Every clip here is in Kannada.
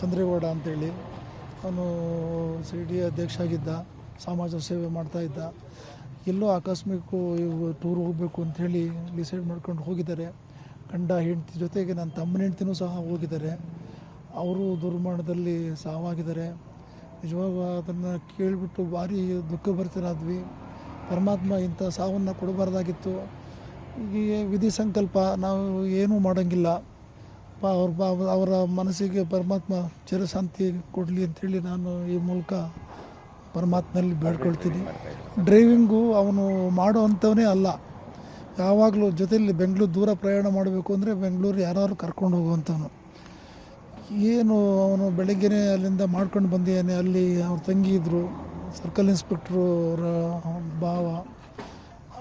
ಚಂದ್ರೇಗೌಡ ಅಂತೇಳಿ. ಅವನು ಸಿ ಡಿ ಅಧ್ಯಕ್ಷ ಆಗಿದ್ದ ಸಮಾಜ ಸೇವೆ ಮಾಡ್ತಾಯಿದ್ದ ಎಲ್ಲೋ ಆಕಸ್ಮಿಕ ಟೂರ್ ಹೋಗಬೇಕು ಅಂಥೇಳಿ ಡಿಸೈಡ್ ಮಾಡ್ಕೊಂಡು ಹೋಗಿದ್ದಾರೆ. ಗಂಡ ಹೆಂಡತಿ ಜೊತೆಗೆ ನನ್ನ ತಮ್ಮನ ಹೆಂಡ್ತಿನೂ ಸಹ ಹೋಗಿದ್ದಾರೆ. ಅವರು ದುರ್ಮಾಣದಲ್ಲಿ ಸಾವಾಗಿದ್ದಾರೆ. ನಿಜವಾಗ ಅದನ್ನು ಕೇಳಿಬಿಟ್ಟು ಭಾರಿ ದುಃಖ ಬರ್ತಿರಾದ್ವಿ ಪರಮಾತ್ಮ ಇಂಥ ಸಾವನ್ನು ಕೊಡಬಾರ್ದಾಗಿತ್ತು. ಈ ವಿಧಿ ಸಂಕಲ್ಪ ನಾವು ಏನೂ ಮಾಡೋಂಗಿಲ್ಲ. ಪ- ಅವ್ರ ಬ- ಅವರ ಮನಸ್ಸಿಗೆ ಪರಮಾತ್ಮ ಚಿರಶಾಂತಿ ಕೊಡಲಿ ಅಂತೇಳಿ ನಾನು ಈ ಮೂಲಕ ಪರಮಾತ್ಮನಲ್ಲಿ ಬೇಡ್ಕೊಳ್ತೀನಿ. ಡ್ರೈವಿಂಗು ಅವನು ಮಾಡುವಂಥವನೇ ಅಲ್ಲ. ಯಾವಾಗಲೂ ಜೊತೆಯಲ್ಲಿ ಬೆಂಗಳೂರು ದೂರ ಪ್ರಯಾಣ ಮಾಡಬೇಕು ಅಂದರೆ ಬೆಂಗಳೂರು ಯಾರಾದ್ರೂ ಕರ್ಕೊಂಡು ಹೋಗುವಂಥವನು. ಏನು ಅವನು ಬೆಳಗ್ಗೆನೇ ಅಲ್ಲಿಂದ ಮಾಡ್ಕೊಂಡು ಬಂದಿದ್ದಾನೆ ಅಲ್ಲಿ ಅವ್ರ ತಂಗಿ ಇದ್ದರು ಸರ್ಕಲ್ ಇನ್ಸ್ಪೆಕ್ಟ್ರು ಅವರ ಭಾವ,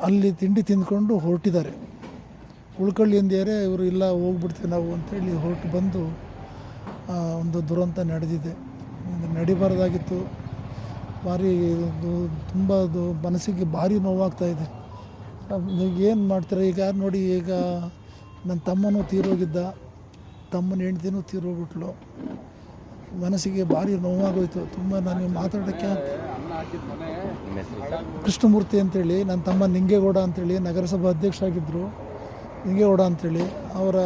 ಅಲ್ಲಿ ತಿಂಡಿ ತಿಂದ್ಕೊಂಡು ಹೊರಟಿದ್ದಾರೆ. ಉಳ್ಕೊಳ್ಳಿ ಅಂದಿದ್ದಾರೆ ಇವರು, ಇಲ್ಲ, ಹೋಗ್ಬಿಡ್ತೀವಿ ನಾವು ಅಂತೇಳಿ ಹೊರಟು ಬಂದು ಒಂದು ದುರಂತ ನಡೆದಿದೆ. ನಡಿಬಾರ್ದಾಗಿತ್ತು. ಭಾರಿ ತುಂಬ ಅದು ಮನಸ್ಸಿಗೆ ಭಾರಿ ನೋವಾಗ್ತಾ ಇದೆ. ಏನು ಮಾಡ್ತಾರೆ? ಈಗ ನೋಡಿ, ಈಗ ನನ್ನ ತಮ್ಮನೂ ತೀರೋಗಿದ್ದ, ತಮ್ಮನ ಹೆಂಡ್ತಿನೂ ತೀರೋಗ್ಬಿಟ್ಲು. ಮನಸ್ಸಿಗೆ ಭಾರಿ ನೋವಾಗೋಯ್ತು. ತುಂಬ ನನಗೆ ಮಾತಾಡೋಕ್ಕೆ ಕೃಷ್ಣಮೂರ್ತಿ ಅಂತೇಳಿ ನನ್ನ ತಮ್ಮ ನಿಂಗೇಗೌಡ ಅಂತೇಳಿ ನಗರಸಭಾ ಅಧ್ಯಕ್ಷ ಆಗಿದ್ದರು ನಿಂಗೇಗೌಡ ಅಂತೇಳಿ, ಅವರ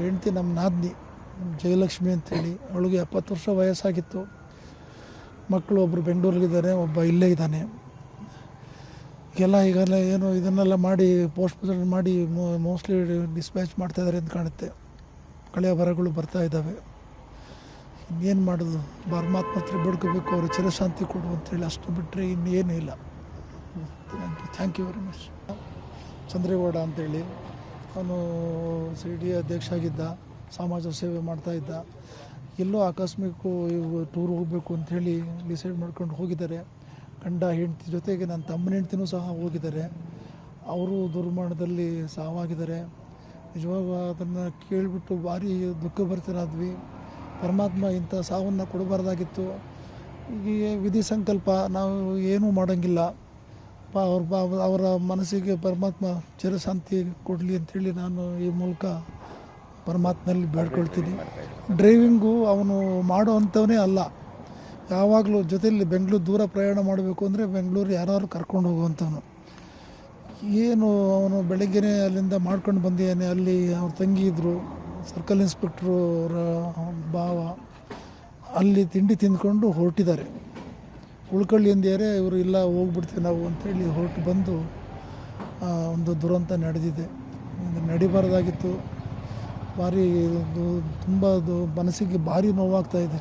ಹೆಂಡತಿ ನಮ್ಮ ನಾದ್ನಿ ಜಯಲಕ್ಷ್ಮಿ ಅಂತೇಳಿ, ಅವಳಿಗೆ ಎಪ್ಪತ್ತು ವರ್ಷ ವಯಸ್ಸಾಗಿತ್ತು. ಮಕ್ಕಳು ಒಬ್ಬರು ಬೆಂಗಳೂರಿಗಿದ್ದಾರೆ ಒಬ್ಬ ಇಲ್ಲೇ ಇದ್ದಾನೆ. ಎಲ್ಲ ಈಗೆಲ್ಲ ಏನು ಇದನ್ನೆಲ್ಲ ಮಾಡಿ, ಪೋಸ್ಟ್ ಪೋಸ್ಟ್ ಮಾಡಿ ಮೋಸ್ಟ್ಲಿ ಡಿಸ್ಪ್ಯಾಚ್ ಮಾಡ್ತಾಯಿದ್ದಾರೆ ಅಂತ ಕಾಣುತ್ತೆ. ಕಳೆಯ ಬರಗಳು ಬರ್ತಾ ಇದ್ದಾವೆ. ಇನ್ನೇನು ಮಾಡೋದು? ಪರಮಾತ್ಮ ಹತ್ರ ಬೇಡ್ಕೋಬೇಕು ಅವರು ಚಿರಶಾಂತಿ ಕೊಡು ಅಂತೇಳಿ ಅಷ್ಟು ಬಿಟ್ಟರೆ ಇನ್ನೇನೂ ಇಲ್ಲ thank you thank you very much Chandre Gowda ಅಂತೇಳಿ ಅವನು ಸಿ ಡಿ ಅಧ್ಯಕ್ಷ ಆಗಿದ್ದ ಸಮಾಜ ಸೇವೆ ಮಾಡ್ತಾ ಇದ್ದ, ಎಲ್ಲೋ ಆಕಸ್ಮಿಕ ಟೂರ್ ಹೋಗಬೇಕು ಅಂಥೇಳಿ ಡಿಸೈಡ್ ಮಾಡ್ಕೊಂಡು ಹೋಗಿದ್ದಾರೆ. ಗಂಡ ಹೆಂಡತಿ ಜೊತೆಗೆ ನನ್ನ ತಮ್ಮನ ಹೆಂಡ್ತಿನೂ ಸಹ ಹೋಗಿದ್ದಾರೆ. ಅವರು ದುರ್ಮರಣದಲ್ಲಿ ಸಾವಾಗಿದ್ದಾರೆ. ನಿಜವಾಗ ಅದನ್ನು ಕೇಳಿಬಿಟ್ಟು ಭಾರಿ ದುಃಖ ಬರ್ತಿರಾದ್ವಿ ಪರಮಾತ್ಮ ಇಂಥ ಸಾವನ್ನು ಕೊಡಬಾರ್ದಾಗಿತ್ತು. ಈ ವಿಧಿ ಸಂಕಲ್ಪ ನಾವು ಏನೂ ಮಾಡೋಂಗಿಲ್ಲ. ಪ- ಅವ್ರ ಬ- ಅವರ ಮನಸ್ಸಿಗೆ ಪರಮಾತ್ಮ ಚಿರಶಾಂತಿ ಕೊಡಲಿ ಅಂತೇಳಿ ನಾನು ಈ ಮೂಲಕ ಪರಮಾತ್ಮನಲ್ಲಿ ಬೇಡ್ಕೊಳ್ತೀನಿ. ಡ್ರೈವಿಂಗು ಅವನು ಮಾಡೋ ಅಂಥವನೇ ಅಲ್ಲ. ಯಾವಾಗಲೂ ಜೊತೆಯಲ್ಲಿ ಬೆಂಗಳೂರು ದೂರ ಪ್ರಯಾಣ ಮಾಡಬೇಕು ಅಂದರೆ ಬೆಂಗಳೂರು ಯಾರು ಕರ್ಕೊಂಡು ಹೋಗುವಂಥವನು. ಏನು ಅವನು ಬೆಳಗ್ಗೆನೇ ಅಲ್ಲಿಂದ ಮಾಡ್ಕೊಂಡು ಬಂದಿದ್ದಾನೆ, ಅಲ್ಲಿ ಅವ್ರ ತಂಗಿ ಇದ್ದರು ಸರ್ಕಲ್ ಇನ್ಸ್ಪೆಕ್ಟ್ರು ಅವರ ಭಾವ, ಅಲ್ಲಿ ತಿಂಡಿ ತಿಂದ್ಕೊಂಡು ಹೊರಟಿದ್ದಾರೆ. ಉಳ್ಕೊಳ್ಳಿ ಅಂದ್ಯಾರೆ ಇವರು ಇಲ್ಲ, ಹೋಗ್ಬಿಡ್ತೀವಿ ನಾವು ಅಂಥೇಳಿ ಹೊರಟು ಬಂದು ಒಂದು ದುರಂತ ನಡೆದಿದೆ. ನಡಿಬಾರ್ದಾಗಿತ್ತು. ಭಾರಿ ತುಂಬ ಮನಸ್ಸಿಗೆ ಭಾರಿ ನೋವಾಗ್ತಾಯಿದೆ